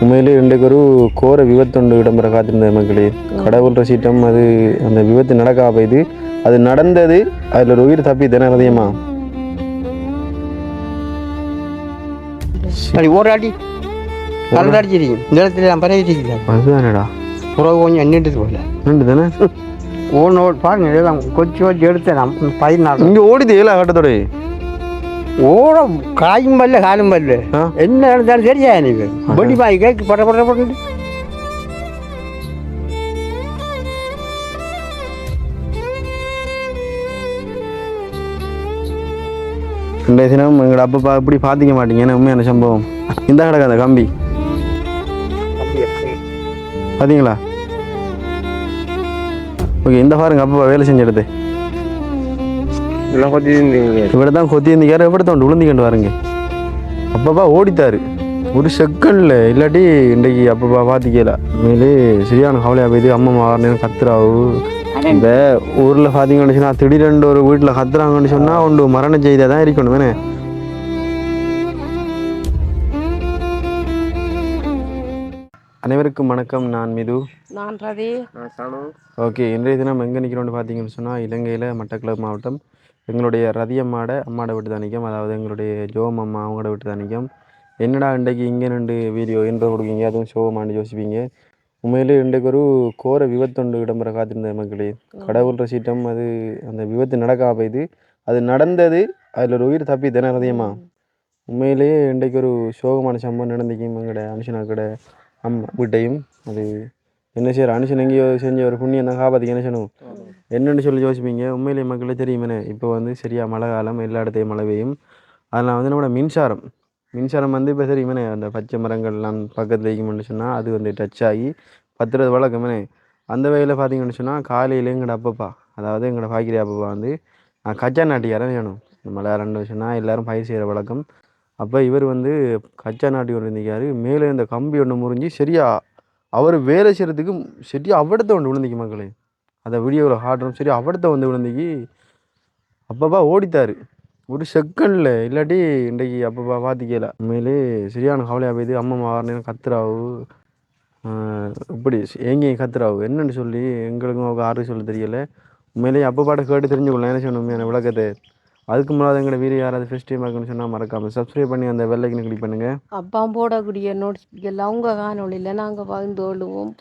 உண்மையிலே இன்றைக்கு ஒரு கோர விபத்துண்டு இடம்பெற காத்திருந்த மக்களே. கடவுள் ரசிட்டம் அது அந்த விபத்து நடக்கா போயுது அது நடந்தது அதில் ஒரு உயிர் தப்பி தானே அதிகமா அப்படி ஒரு அடி. கலந்து அடிச்சிருக்கீங்க நிலத்துல எல்லாம் பரவிட்டு அதுதானடா புறவு கொஞ்சம் எண்ணிட்டு போல ரெண்டு தானே ஒன்று பாருங்க எல்லாம் கொச்சி வச்சு எடுத்தேன் நான் பயிர் நாள் இங்கே ஓடிது ஏலா கட்டத்தோட ஓட காயும் பல்ல காலும் பல்ல. என்ன நடந்தாலும் சரியா எனக்கு பொடி பாய் கேக்கு பட பட பட்டு இன்றைய தினம் எங்களோட அப்பா இப்படி பார்த்திக்க மாட்டீங்க என்ன உண்மையான சம்பவம் இந்த கிடக்கு அந்த கம்பி பார்த்தீங்களா ஓகே இந்த பாருங்க அப்பா வேலை செஞ்ச இடத்து இப்படிலாம் கொத்தி இருந்தீங்க இப்படி தான் கொத்தி இருந்தீங்க எப்படி தான் விழுந்திக்கண்டு வரங்க அப்பப்பா ஓடித்தாரு ஒரு செகண்டில் இல்லாட்டி இன்றைக்கி அப்பப்பா பார்த்திக்கல மேலே சரியான கவலையாக போயிது. அம்மா மாறினு கத்துறாவு. இந்த ஊரில் பார்த்தீங்கன்னு சொன்னால் திடீரெண்டு ஒரு வீட்டில் கத்துறாங்கன்னு சொன்னால் ஒன்று மரண செய்தியாக தான் இருக்கணும் வேணே அனைவருக்கும் வணக்கம். நான் மிது. நான் ரதி ஓகே இன்றைய தினம் எங்கே நிற்கிறோன்னு பார்த்தீங்கன்னு சொன்னால் இலங்கையில் மட்டக்களப்பு மாவட்டம் எங்களுடைய ரதி அம்மாட அம்மாட வீட்டு தான் நிற்கும் அதாவது எங்களுடைய ஜோம் அம்மா அவங்களோட வீட்டு தான் நிற்கும் என்னடா இன்றைக்கு இங்கே ரெண்டு வீடியோ என்று கொடுக்கீங்க? அதுவும் ஷோமான்னு யோசிப்பீங்க. உண்மையிலே இன்றைக்கு ஒரு கோர விபத்துண்டு இடம்பெற காத்திருந்த மக்களே. கடவுள் ரசிட்டம் அது அந்த விபத்து நடக்கா போயுது அது நடந்தது அதில் ஒரு உயிர் தப்பி தானே ரதியம்மா உண்மையிலேயே இன்றைக்கு ஒரு சோகமான சம்பவம் நடந்துக்கும் எங்களோட அனுஷனா கடை அம்மா வீட்டையும். அது என்ன செய்யற? அனுஷன் எங்கேயோ செஞ்ச ஒரு புண்ணியம் தான் காப்பாற்றிக்க என்ன செய்யணும் என்னென்னு சொல்லி யோசிப்பீங்க. உண்மையிலேயே மக்களே தெரியுமே இப்போ வந்து சரியா மழை காலம் எல்லா இடத்தையும் மழை பெய்யும். அதில் வந்து நம்மளோட மின்சாரம். மின்சாரம் வந்து இப்போ தெரியுமே அந்த பச்சை மரங்கள்லாம் பக்கத்தில் வைக்கும்னு சொன்னால் அது வந்து டச் ஆகி பத்துறது வழக்கமே அந்த வகையில் பார்த்தீங்கன்னு சொன்னால் காலையில் எங்களோட அப்பப்பா அதாவது எங்களோட பாக்கிரி அப்பப்பா வந்து கச்சா நாட்டியாரன் வேணும் இந்த மலையாளம்னு சொன்னால் எல்லாரும் பயிர் செய்கிற வழக்கம். அப்போ இவர் வந்து கச்சா நாட்டி ஒன்று இருந்திருக்காரு மேலே இந்த கம்பி ஒன்று முறிஞ்சு சரியா அவர் வேலை செய்கிறதுக்கு சரியா அவடத்தை வந்து விழுந்திக்கு மக்களே. அந்த வீடியோவில் காட்டுறோம். சரி அவடத்தை வந்து விழுந்திக்கு. அப்பப்பா ஓடித்தார். ஒரு செகண்டில் இல்லாட்டி இன்றைக்கு அப்பப்பா பார்த்துக்கல உண்மையிலே சரியான கவலையாக போய்து. அம்மா மாறினு கத்துறாவு. இப்படி எங்கேயும் கத்துறாவு. என்னன்னு சொல்லி எங்களுக்கும் அவங்க ஆறு சொல்ல தெரியல. உண்மையிலேயே அப்பப்பாட்ட கேட்டு தெரிஞ்சுக்கொள்ளலாம். என்ன சொன்ன விளக்கத்தை. அதுக்கு முன்னாடி எங்களோட வீடியோ யாராவது ஃபஸ்ட் டைம் இருக்குன்னு சொன்னால் மறக்காமல் சப்ஸ்கிரைப் பண்ணி அந்த வெள்ளைக்கு கிளிக் பண்ணுங்கள் அப்பா போடக்கூடிய நோட்டிஃபிகேஷன் அவங்க காணொலியில் நாங்கள் பகிர்ந்து கொள்ளுவோம்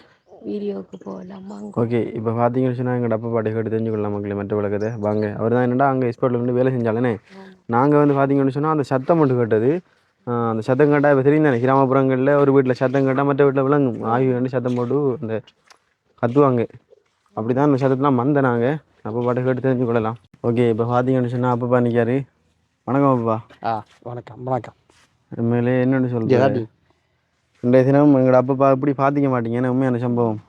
வீடியோவுக்கு போகலாம். வாங்க. ஓகே இப்போ பார்த்தீங்கன்னு சொன்னால் எங்கள் அப்பா பாட்டை கேட்டு தெரிஞ்சுக்கொள்ளலாம் மக்களே மற்ற விளக்கத்தை வாங்க அவர் தான் என்னடா அங்கே எக்ஸ்போர்ட்டில் வந்து வேலை செஞ்சாலே நாங்கள் வந்து பார்த்தீங்கன்னு சொன்னால் அந்த சத்தம் மட்டும் கேட்டது. அந்த சத்தம் கேட்டால் இப்போ தெரியும் தானே கிராமப்புறங்களில் ஒரு வீட்டில் சத்தம் கேட்டால் மற்ற வீட்டில் விளங்கும். ஆகி ரெண்டு சத்தம் போட்டு அந்த கத்துவாங்க. அப்படி தான் அந்த சத்தத்தெலாம் வந்த நாங்கள் அப்பா பாட்டை கேட்டு தெரிஞ்சுக்கொள்ளலாம் ஓகே இப்போ பார்த்தீங்கன்னு சொன்னால் அப்பப்பா நிற்காரு வணக்கம் அப்பா ஆ வணக்கம் வணக்கம். உண்மையிலே என்னென்னு ஜெராடி இன்றைய தினம் எங்களோட அப்பப்பா இப்படி பார்த்திக்க மாட்டீங்க? என்ன உண்மையான சம்பவம்?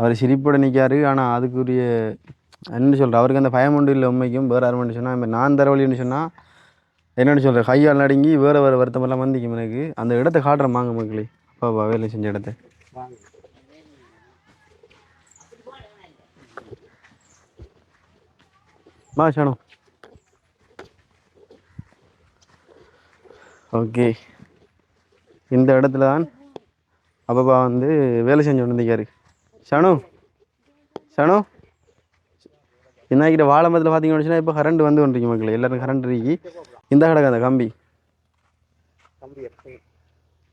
அவர் சிரிப்போட நிற்காரு ஆனால் அதுக்குரிய என்ன சொல்கிற அவருக்கு அந்த பயம் ஒன்றும் இல்லை உண்மைக்கும். வேறு யாரும் சொன்னால் நான் தரவழின்னு சொன்னால் என்னென்னு சொல்கிறேன் கையால் நடுங்கி வேறு வேறு வருத்தமெல்லாம் வந்திக்கும் எனக்கு. அந்த இடத்த காட்டுறேன் வாங்க மக்களே. அப்பாப்பா வேலை செஞ்ச இடத்த. வா ஷானு ஓகே இந்த இடத்துல தான் அப்பப்பா வந்து வேலை செஞ்சு கொண்டிருக்காரு ஷனு ஷனு என்ன வாழை மரத்தில் பார்த்தீங்கன்னு சொன்னால் இப்போ கரண்ட் வந்து கொண்டிருக்கு மக்கள் எல்லாரும் கரண்ட் இருக்கி இந்த கிடக்கு அந்த கம்பி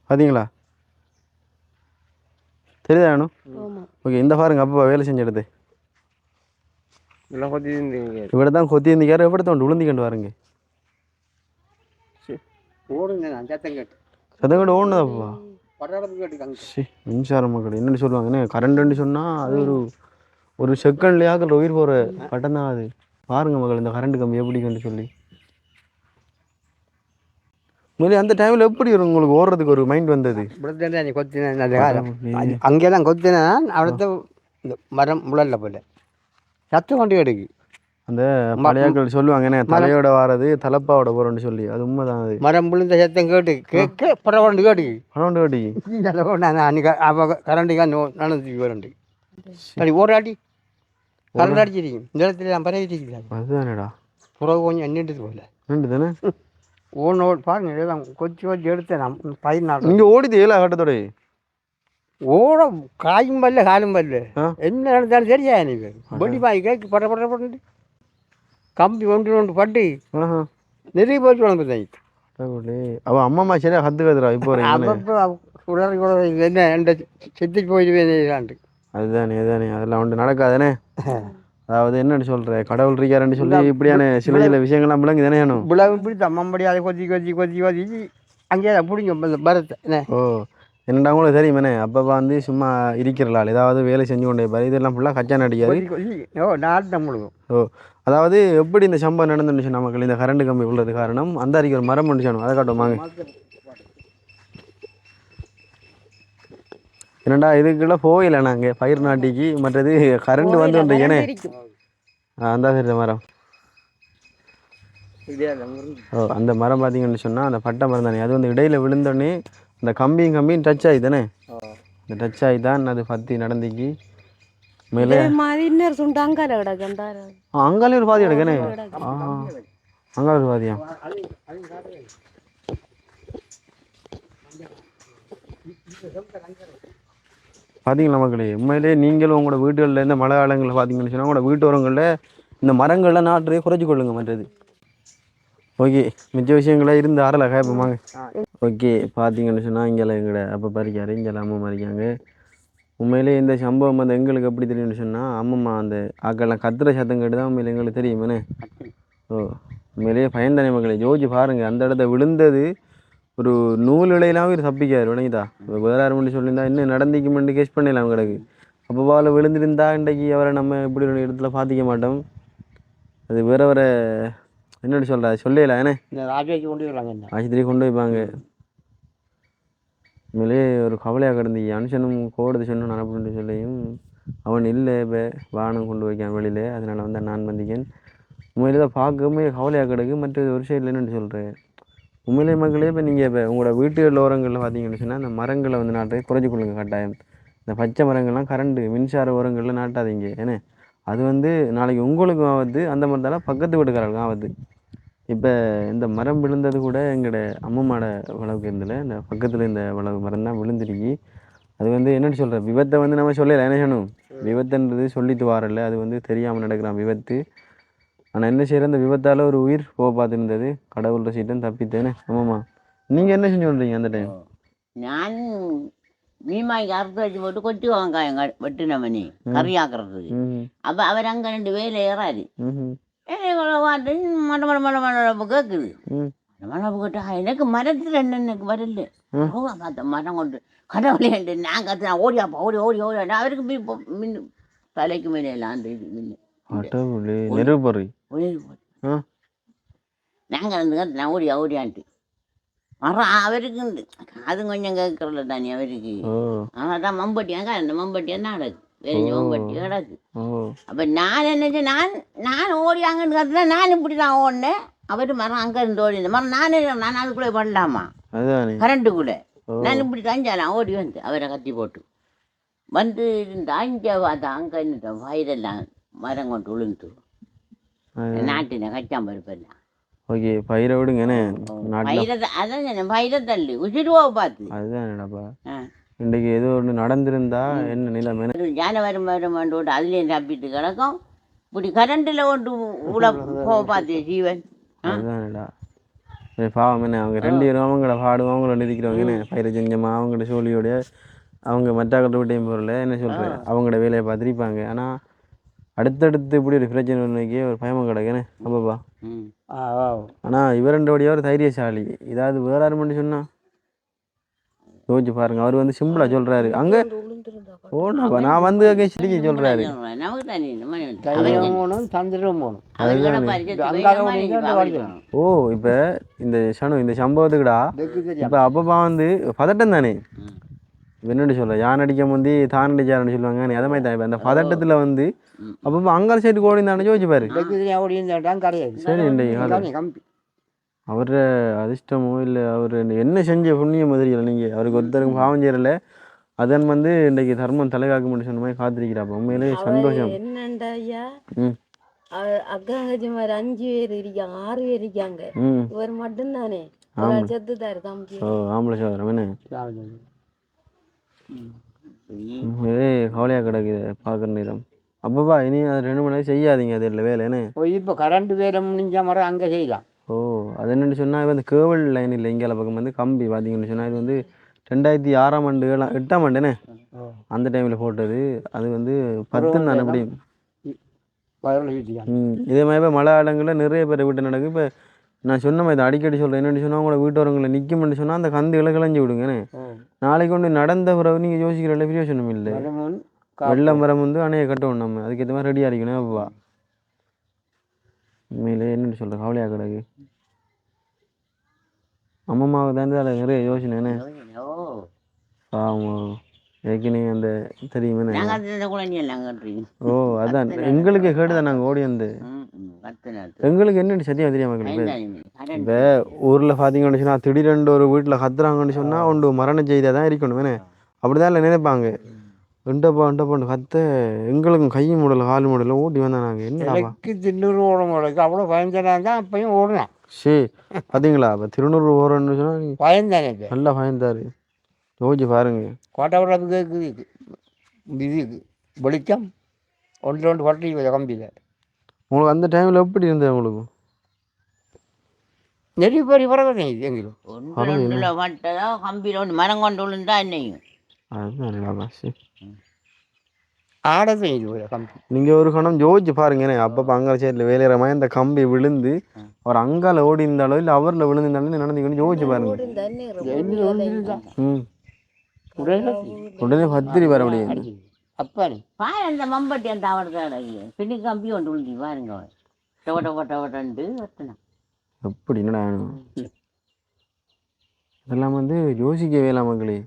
பார்த்தீங்களா தெரியுதா ஓகே இந்த பாருங்க அப்பப்பா வேலை செஞ்ச இடத்து எல்லாம் கொத்தி இருந்தீங்க இവിടെ தான் கொத்தி இருந்திக்காரு எப்படி தோண்டு விழுந்திக்கண்டு வாருங்க ஓடுங்க நான் சத்தம் கேட்டு சத்தம் கூட ஓடுனதாப்பா பட்டாளத்துக்கு கேட்டுக்காங்க சி மின்சாரம் மக்கள் என்னென்னு சொல்லுவாங்கன்னு கரண்ட்டுன்னு சொன்னால் அது ஒரு ஒரு செகண்ட்லேயாக்கள் உயிர் போகிற பட்டம் தான் அது. பாருங்க மக்கள் இந்த கரண்ட் கம்பி எப்படி கண்டு சொல்லி. முதல்ல அந்த டைமில் எப்படி வரும் உங்களுக்கு ஓடுறதுக்கு ஒரு மைண்ட் வந்தது? கொத்தினேன் அங்கே தான் கொத்தினேன் அவிடத்த இந்த மரம் முழல்ல போல சத்தம் கொண்டு எடுக்கு அந்த பழையாக்கள் சொல்லுவாங்க என்ன தலையோட வாரது தலப்பாவோட போகிறோன்னு சொல்லி. அது உண்மைதான் அது. மரம் புழுந்த சத்தம் கேட்டு கேட்க பரவாண்டு கேட்டு பரவாண்டு வாட்டி நான் அன்னைக்கு அவ கரண்டிக்கா நடந்து வரண்டு அப்படி ஒரு அடி. கரண்ட் அடிச்சிருக்கீங்க. நிலத்துல எல்லாம் பரவிட்டு அதுதானேடா. புறவு கொஞ்சம் எண்ணிட்டு போல ரெண்டு தானே ஓன் ஓட் பாருங்க கொச்சி கொச்சி எடுத்தேன் நான். பயிர் நாட்டு இங்கே ஓடிது ஏழா கட்டத்தோட. ஓட காயும் பல்ல காலும் பல்ல. என்ன நடந்தாலும் சரியா எனக்கு பொடி பாய் கேக்கு பட பட பட்டு கம்பி ஒன்று ஒன்று பட்டு நிறைய போச்சு வளர்ந்து தான் கடவுளே அவள் அம்மா சரியா கற்றுக்காதுரா இப்போ வரைக்கும் அப்பப்போ உடனே கூட என்ன எந்த செத்து போயிடுவேன் அதுதானே அதுதானே அதெல்லாம் ஒன்று நடக்காதானே அதாவது என்னன்னு சொல்ற கடவுள் இருக்காருன்னு சொல்லி இப்படியான சில சில விஷயங்கள்லாம் விளங்கு தானே வேணும் இவ்வளவு பிடித்த மம்படி அதை கொத்தி கொத்தி கொத்தி கொத்தி அங்கேயே பிடிங்க என்ன ஓ என்னடா உங்களுக்கு தெரியுமேனே? அப்பப்போ வந்து சும்மா இருக்கிறலாள். ஏதாவது வேலை செஞ்சு கொண்டே பாரு. இதெல்லாம் ஃபுல்லாக கச்சா நடிக்காது ஓ நாட்டு முழுகும். ஓ அதாவது எப்படி இந்த சம்பவம் நடந்துச்சு நமக்கு இந்த கரண்ட் கம்பி உள்ளது காரணம் அந்த அருகே ஒரு மரம் ஒன்று அதை காட்டும் வாங்க. என்னடா இதுக்குள்ள போயில நாங்கள் பயிர் நாட்டிக்கு மற்றது கரண்ட் வந்து வந்து ஏனே அந்த சரி மரம். ஓ அந்த மரம் பார்த்தீங்கன்னு சொன்னால் அந்த பட்டை மரம் தானே. அது வந்து இடையில விழுந்தோடனே அந்த கம்பியும் கம்பியும் டச் ஆகி தானே இந்த டச் ஆகி தான் அது பற்றி நடந்துக்கி. மேலே. மாதிரி இன்னொரு சுண்டு அங்கால கிடக்கு அங்காலே ஒரு பாதி எடுக்கனே ஆ அங்கால ஒரு பாதியா? பார்த்தீங்களா மக்களே உண்மையிலே நீங்களும் உங்களோட வீடுகளில் இந்த மழை காலங்களில் பார்த்தீங்கன்னு சொன்னால் உங்களோட வீட்டு ஓரங்களில் இந்த மரங்கள்லாம் நாட்டுறே குறைச்சி கொள்ளுங்க மற்றது. ஓகே மிச்ச விஷயங்கள இருந்து ஆறல கேட்போமாங்க ஓகே பார்த்தீங்கன்னு சொன்னால் இங்கே எங்கட அப்போ பறிக்காரு இங்கே அம்மா மறிக்காங்க உண்மையிலே இந்த சம்பவம் வந்து எங்களுக்கு எப்படி தெரியும்னு சொன்னால் அம்மம்மா அந்த ஆக்கெல்லாம் கத்துற சத்தம் கேட்டு தான் உண்மையில எங்களுக்கு தெரியுமேனே ஓ உண்மையிலேயே பயந்தானே மக்களே. ஜோஜி பாருங்க அந்த இடத்த விழுந்தது ஒரு நூல் இலையெல்லாம் இவர் தப்பிக்காரு விளங்கிதா? வேற யாரும் மட்டும் சொல்லியிருந்தா இன்னும் நடந்திக்குமெண்டு கேஸ் பண்ணிடலாம் கிடக்கு. அப்போ பால விழுந்திருந்தா இன்றைக்கு அவரை நம்ம இப்படி ஒரு இடத்துல பார்த்திக்க மாட்டோம். அது வேற வேற என்னடி சொல்கிறா சொல்லல ஏனே இந்த ராஜாக்கு கொண்டு வராங்க என்ன? ஆஸ்பத்திரி கொண்டு வைப்பாங்க உண்மையிலே ஒரு கவலையாக கிடந்து அனுஷனும் கோடுது சொன்னு அனுப்புன்னு சொல்லியும் அவன் இல்லை இப்போ வாகனம் கொண்டு வைக்கான் வெளியில். அதனால் வந்து நான் வந்திக்கேன் உண்மையிலே தான் பார்க்கவே கவலையாக கிடக்கு மற்ற ஒரு சைடில் என்னென்னு சொல்கிறேன் உண்மையிலே மக்களே இப்போ நீங்கள் இப்போ உங்களோட வீட்டு ஓரங்களில் பார்த்தீங்கன்னு சொன்னால் அந்த மரங்களை வந்து நாட்டை குறைஞ்சி கொள்ளுங்க கட்டாயம். இந்த பச்சை மரங்கள்லாம் கரண்ட்டு மின்சார ஓரங்களில் நாட்டாதீங்க ஏன்னா அது வந்து நாளைக்கு உங்களுக்கும் ஆபத்து அந்த மரத்தால் பக்கத்து வீட்டுக்காரர்களுக்கும் ஆபத்து இப்போ இந்த மரம் விழுந்தது கூட எங்களோட அம்மம்மாட வளவுக்கு இருந்ததில்ல இந்த பக்கத்தில் இந்த வளவு மரம் தான் விழுந்துருக்கி. அது வந்து என்னென்னு சொல்கிற விபத்தை வந்து நம்ம சொல்லலை. என்ன செய்யணும் விபத்துன்றது சொல்லிட்டு வரல. அது வந்து தெரியாமல் நடக்கிறான் விபத்து. ஆனால் என்ன செய்கிற அந்த விபத்தால் ஒரு உயிர் போக பார்த்துருந்தது. கடவுள் சீட்டம் தப்பித்தேன்னு. ஆமாம்மா. நீங்கள் என்ன செஞ்சு சொல்கிறீங்க அந்த டைம் நான் மீமாய்க்கு அறுத்து வச்சு போட்டு கொட்டி வாங்க எங்கள் கறி ஆக்குறதுக்கு. அப்போ அவர் அங்கே ரெண்டு வேலை ஏறாரு. எனக்கு வந்து மட மட மட மடப்பு கேட்குது மடப்பு கேட்டா எனக்கு மரத்தில் என்னென்னுக்கு வரல பார்த்த மரம் கொண்டு கடவுளே நான் கத்து நான் ஓடியாப்பா ஓடி ஓடி ஓடி அவருக்கு மின்னு தலைக்கு மேலே எல்லாம் அந்த இது மின்னு நாங்கள் வந்து நான் ஓடி ஓடியான்ட்டு மரம் அவருக்கு அது கொஞ்சம் கேட்கறல தானே அவருக்கு ஆனால் தான் மம்பட்டியாங்க அந்த மம்பட்டியா நடக்கு கிடக்கு வெறிஞ்ச மம்பட்டி கிடக்கு அப்போ நான் என்ன நான் நான் ஓடி அங்கன்னு கத்துனா நான் இப்படி தான் ஓடினேன். அவர் மரம் அங்கே இருந்து ஓடி மரம் நானே நான் அதுக்குள்ளே பண்ணலாமா அதுதானே கரண்ட்டுக்குள்ளே. நான் இப்படி தஞ்சாலாம் ஓடி வந்து அவரை கத்தி போட்டு. வந்து இந்த அஞ்ச பார்த்தா அங்கே நின்று வயதெல்லாம் மரம் கொண்டு விழுந்து நாட்டின கச்சாம்பருப்பெல்லாம் ஓகே பயிரை நாட்டில் வயிறத அதான் சொன்னேன் வயிறத்தள்ளு உசிடுவோ பார்த்து. அதுதானேடாப்பா ஆ. இன்றைக்கு ஏதோ ஒன்று நடந்திருந்தா என்ன நிலைமை? யானை வரும் விட்டு அதுலேயும் தப்பிட்டு கிடக்கும். இப்படி கரண்டில் கொண்டு உள்ள போக பார்த்து ஜீவன். ஆ. அதுதானேடா பாவம் என்ன அவங்க ரெண்டு பேரும் அவங்கள பாடுவோம் அவங்கள நிதிக்கிறவங்க என்ன? பயிரை செஞ்சமா அவங்களோட சோழியோடைய அவங்க மற்றாக்கள் விட்டையும் போகிறல என்ன சொல்கிறேன் அவங்களோட வேலையை பார்த்துருப்பாங்க. ஆனால் அடுத்தடுத்து இப்படி ஒரு பிரச்சனை ஒன்றுக்கே ஒரு பயமாக கிடக்குன்னு அப்பப்பா ஆனால் இவரண்டோடைய ஒரு தைரியசாலி. ஏதாவது வேற யாரும் பண்ணி சொன்னா? யோசிச்சு பாருங்க. அவர் வந்து சிம்பிளா சொல்றாரு. அங்க நான் வந்து சிரிக்க சொல்றாரு. ஓ இப்போ இந்த சனு இந்த சம்பவத்துக்குடா இப்போ அப்பப்பா வந்து பதட்டம் தானே? என்னடி சொல்ல யான் அடிக்க முந்தி தான் அடிச்சாருன்னு சொல்லுவாங்க. நீ அதை மாதிரி தான். இப்போ அந்த பதட்டத்துல வந்து. அப்பப்போ அங்கால சைடு கோடி தானே யோசிச்சு பாரு. சரி இன்றைக்கு காலை தானே கம்பி அவர அதிர்ஷ்டமோ இல்லை அவர் என்ன செஞ்ச புண்ணியம் தெரியல நீங்கள் அவருக்கு ஒருத்தருக்கும் பாவம் செய்யறல அதன் வந்து இன்றைக்கு தர்மம் தலைகாக்க முடியும் சொன்ன மாதிரி காத்திருக்கிறாப்ப. உண்மையிலே சந்தோஷம். என்னண்டா ஐயா? அஞ்சு பேர் இருக்காங்க ஆறு பேர் இருக்காங்க. இவர் மட்டும்தானே? ஒரு தம்பி. ஓ ஆம்பளை சோதரம் என்ன? கவலையாக கிடக்குது பார்க்குற நேரம். அப்பப்பா இனி அது ரெண்டு மணி நேரம் செய்யாதீங்க அது இல்லை வேலை என்ன? இப்போ கரண்ட் வேலை முடிஞ்ச மாதிரி அங்கே செய்யலாம். அது என்னென்னு சொன்னால் இந்த கேபிள் லைன் இல்லை இங்கே பக்கம் வந்து கம்பி பார்த்தீங்கன்னு சொன்னால் இது வந்து ரெண்டாயிரத்தி ஆறாம் ஆண்டு ஏழாம் எட்டாம் ஆண்டுனே அந்த டைமில் போட்டது. அது வந்து பத்து நான் ம் இதே மாதிரி இப்போ மழை காலங்களில் நிறைய பேர் வீட்டு நடக்கு. இப்போ நான் சொன்ன மாதிரி அடிக்கடி சொல்கிறேன் என்னென்னு சொன்னால் உங்களோட வீட்டோரங்களை நிற்கும்னு சொன்னால் அந்த கந்துகளை கிளஞ்சி விடுங்கண்ணே நாளைக்கு ஒன்று நடந்த பிறகு நீங்கள் யோசிக்கிற பிரயோஜனம் இல்லை. வெள்ளம் மரம் வந்து அணையை கட்டணும் நம்ம. அதுக்கேற்ற மாதிரி ரெடி ஆகிக்கணும் அப்பா. உண்மையிலே என்னென்னு சொல்கிற கவலையாக கிடக்கு. அம்மம்மாவுக்கு தான் அதில் நிறைய யோசனை என்ன ஓ பாவம். ஏற்கனவே அந்த தெரியுமே ஓ அதான். எங்களுக்கே கேட்டுதான் நாங்கள் ஓடி வந்து. எங்களுக்கு என்னன்னு சரியாக தெரியாம இப்போ ஊரில் பார்த்தீங்கன்னு சொன்னால் திடீரெண்டு ஒரு வீட்டில் கத்துறாங்கன்னு சொன்னால் ஒன்று மரண செய்தியாக தான் இருக்கணும் வேணே அப்படி தான் இல்லை நினைப்பாங்க. இண்டப்பா இண்டப்பான்னு கத்த எங்களுக்கும் கை மூடல கால் மூடல ஓட்டி வந்தா நாங்கள் என்னடாப்பா எனக்கு திண்ணூறு ஓடங்களுக்கு அவ்வளோ பயந்தனா தான் அப்பயும் ஓடுனேன். சே பார்த்தீங்களா இப்போ திருநூறு போகிறோன்னு சொன்னால் பயந்தானே நல்லா பயந்தாரு. யோசிச்சு பாருங்க. கோட்டை கேட்குது இது வெளிச்சம். ஒன்று ரெண்டு பட்டி கம்பியில் உங்களுக்கு அந்த டைமில் எப்படி இருந்தது உங்களுக்கு? நிறைய பேர் பிறகு இது எங்களுக்கு. ஒன்று ரெண்டுல மட்டும் கம்பியில் ஒன்று மரம் கொண்டு விழுந்தா என்னையும். அதுதான் சரி ஆட செய்யுது ஒரு கம்பி நீங்கள் ஒரு கணம் யோசிச்சு பாருங்கண்ணே அப்பப்போ அங்கே சைடில் வேலையிற மாதிரி இந்த கம்பி விழுந்து அவர் அங்கால ஓடி இருந்தாலோ இல்லை அவரில் விழுந்திருந்தாலும் நடந்துக்கணும் யோசிச்சு பாருங்க ம் உடனே பத்திரி வர முடியாது அப்பானே பாரு அந்த மம்பட்டி அந்த அடங்கி பின்னி கம்பி கொண்டு விழுந்தி பாருங்க ஒட்டினா எப்படி என்னடா? இதெல்லாம் வந்து யோசிக்கவே இல்லை மக்களே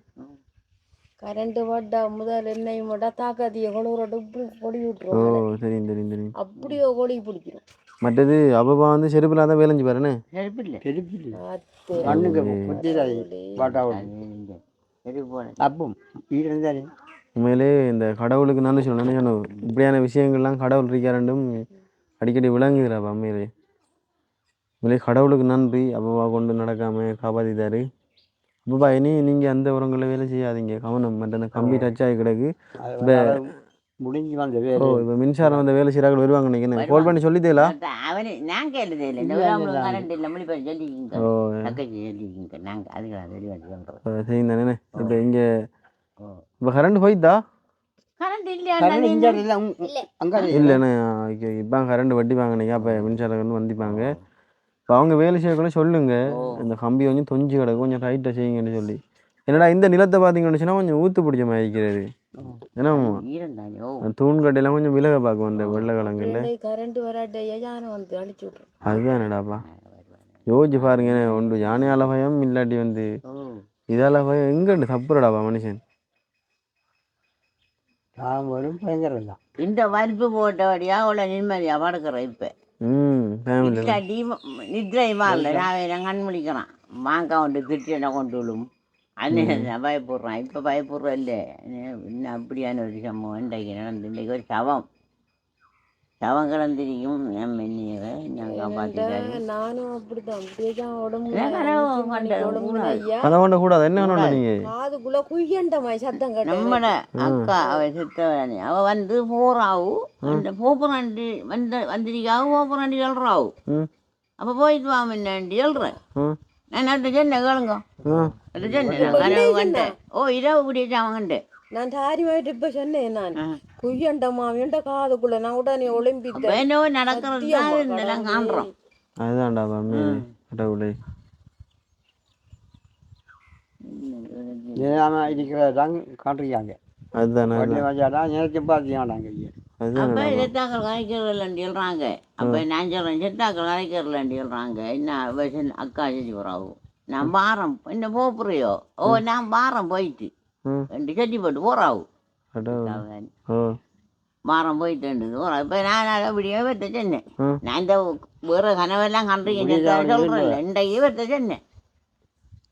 கரண்ட் பட்டா முதல் எண்ணெய் மட்டா தாக்காதிய கொழுவுறட்டு இப்படி கொடி ஓ விட்டுரும் தெரியும் தெரியும் தெரியும். அப்படியே கொடி பிடிக்கிறோம் மற்றது அப்பப்பா வந்து செருப்பில் தான் வேலைஞ்சு பாருண்ணே செருப்பில்லை. பெருப்பில்லை அத்தை. கண்ணுக்கு புத்திடாது பாட்டா செருப்பு போன அப்பம் வீடு இருந்தானே உண்மையிலே இந்த கடவுளுக்கு நன்றி சொல்லணும். என்ன சொல்லணும்? இப்படியான விஷயங்கள்லாம் கடவுள் இருக்காருண்டும் அடிக்கடி விளங்குதுடாப்பா உண்மையிலே. உண்மையிலே கடவுளுக்கு நன்றி. அப்பப்பா கொண்டு நடக்காம காப்பாற்றிட்டாரு அப்பப்பா இனி நீங்கள் அந்த உரங்களில் வேலை செய்யாதீங்க. கவனம். மற்ற அந்த கம்பி டச் ஆகி கிடக்கு. வந்த ஓ வேலை இப்போ மின்சாரம் வந்த வேலை செய்கிறார்கள் வருவாங்க நினைக்கிறேன் கால் பண்ணி பேர் சொல்லிக்கிங்க. ஓ சொல்கிறோம் இப்போ இப்போ இங்கே இப்போ கரண்ட் போய்தா இல்லைண்ணே இப்போ கரண்ட் வட்டி வாங்கினீங்க அப்போ மின்சாரம் வந்திப்பாங்க. இப்போ அவங்க வேலை செய்யக்கூட சொல்லுங்க. இந்த கம்பி கொஞ்சம் தொஞ்சி கிடக்கும் கொஞ்சம் ரைட்டாக செய்யுங்கன்னு சொல்லி. என்னடா இந்த நிலத்தை பார்த்தீங்கன்னு கொஞ்சம் ஊத்து பிடிச்ச மாதிரி இருக்கிறது. ஓ அந்த தூண்கட்டையெல்லாம் கொஞ்சம் விலக பார்க்கும் அந்த யானை வந்து அடிச்சு விட்ரும் அதுதானடாப்பா யோசிச்சு பாருங்க ஒன்று யானையால பயம் இல்லாட்டி வந்து இதால பயம். எங்கண்டு தப்புறடாப்பா மனுஷன்? பயங்கரம் தான் இந்த வலிப்பு போட்டபடியா அவ்வளோ நிம்மதியாக படுக்கிறேன் இப்போ. ம். இல்லாட்டி நித்ரை மாறல நான் கண் முழிக்கிறான் மாங்காய் கொண்டு திட்டின கொண்டு விழும் அன்னைக்கு பயப்படுறான்? இப்போ பயப்படுறோம் இல்லை இன்னும் அப்படியான ஒரு சம்பவம்? இன்றைக்கு நடந்து. இன்றைக்கு ஒரு சவம். சவம் கிடந்திருக்கும் நம்ம இன்னைய நான் காப்பாற்றிட்டாரு நானும் அப்படிதான் அப்படியே தான் உடம்பு கூடாது. என்ன நீங்க? காதுக்குள்ள குய்யண்ட மாதிரி சத்தம் கேட்டேன். நம்மட அக்கா அவ சித்தவராணி அவ வந்து போறாவு. அந்த போப்புறாண்டி வந்து வந்திருக்காவு போப்புறாண்டி சொல்றாவு அப்போ போயிட்டு வா முன்னாடி சொல்றேன் நான் அந்த சொன்னேன் கேளுங்க. சொன்னேன் ஓ இரவு பிடிச்ச அவன் கண்டேன் நான் தாரி வாயிட்டு இப்ப சொன்னேன் நான். குய்யண்ட மாவியண்ட காதுக்குள்ள நான் உடனே காண்றோம். அதுதான்டாப்பா மீன் கடவுளே. ஏனாம இருக்கிறதான் காட்டுறாங்க அதுதானே நேரத்தை அதுதான். அப்போ செத்தாக்கள் கரைக்கிறலன்னு சொல்கிறாங்க அப்போ நான் சொல்கிறேன் செத்தாக்கள் கரைக்கிறலன்னு சொல்கிறாங்க என்ன அக்கா செஞ்சு போகிறாவு நான் பாரம் என்ன போப்புறியோ ஓ நான் பாரம் போயிட்டு. ரெண்டு சட்டி போட்டு ஓ மாறம் போயிட்டு இப்போ நான் அப்படியே வெட்ட சொன்னேன். நான் இந்த வேறு கனவெல்லாம் கண்டுங்க சொல்கிறேன் இன்றைக்கு வெட்ட சொன்னேன்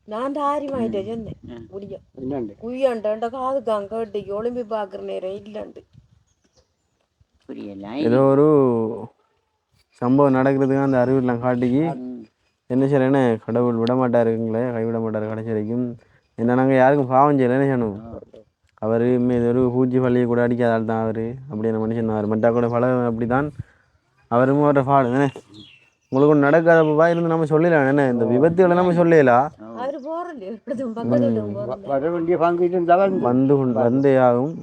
நான் தாரி வாயிட்ட சொன்னேன் ம். முடியும் என்னண்டு குய்யண்ட காதுக்காங்க கேட்டுக்கு ஒலிம்பி பாக்குற நேரம் இல்லண்டு புரியல ஏதோ ஒரு சம்பவம் நடக்கிறதுக்கு அந்த அறிவுலாம் காட்டிக்கு என்ன செய்யறேன்னு கடவுள் விட மாட்டாருங்களே கைவிட மாட்டார் கடைசி வரைக்கும் என்ன நாங்கள் யாருக்கும் பாவம் செய்யலை என்ன செய்யணும்? அவர் ஒரு பூச்சி பள்ளியை கூட அடிக்காத ஆள் தான் அவர். அப்படியான மனுஷன் அவர். மட்டா கூட பல அப்படி தான் அவரும் அவரை பாடு. என்ன? உங்களுக்கு ஒன்று நடக்காதப்பா இருந்து நம்ம சொல்லலாம். என்ன? இந்த விபத்துகளை நம்ம சொல்லலாம் வந்து கொண்டு வந்தே ஆகும்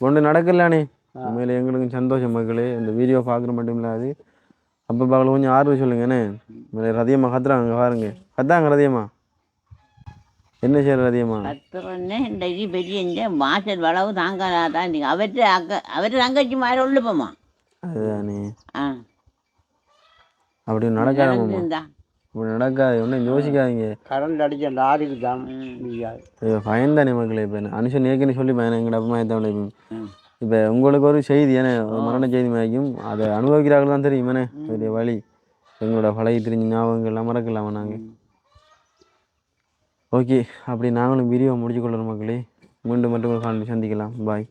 ஒன்று நடக்கலானே. உண்மையில எங்களுக்கு சந்தோஷம் மக்களே. இந்த வீடியோ பார்க்குற மட்டும் இல்லாது அப்போ பார்க்கல கொஞ்சம் ஆர்வம் சொல்லுங்க என்ன? உண்மையிலே ரதியம்மா கத்துறாங்க பாருங்க. கத்தாங்க ரதியம்மா? என்ன செய்யற ரதியம்மா கத்துறன்னு இன்றைக்கு பெரிய இந்த வாசல் வளவு தாங்காதான் நீங்கள் அவர்கிட்ட அக்க அவர்கிட்ட தங்கச்சி மாதிரி உள்ளுப்போமா அதுதானே. ஆ. அப்படி நடந்திருந்தா. அப்படி நடக்காது ஒன்றும் யோசிக்காதீங்க. கரண்ட் அடிச்ச லாரிக்கு தான் ஐயோ, பயந்தானே மக்களே இப்போ அனுஷன் ஏற்கனவே சொல்லி பயன் எங்கட அப்பா ஏற்ற. இப்போ. உங்களுக்கு ஒரு செய்தி ஏன்னா மரண செய்தி மாதிரிக்கும் அதை அனுபவிக்கிறார்கள் தான் தெரியும் என்ன? பெரிய வழி. எங்களோட பழைய தெரிஞ்ச ஞாபகங்கள்லாம் மறக்கலாமா நாங்கள் ஓகே அப்படி நாங்களும் வீடியோ முடிச்சு கொள்ளுறோம் மக்களே. மீண்டும் மட்டும் ஒரு சந்திக்கலாம். பாய்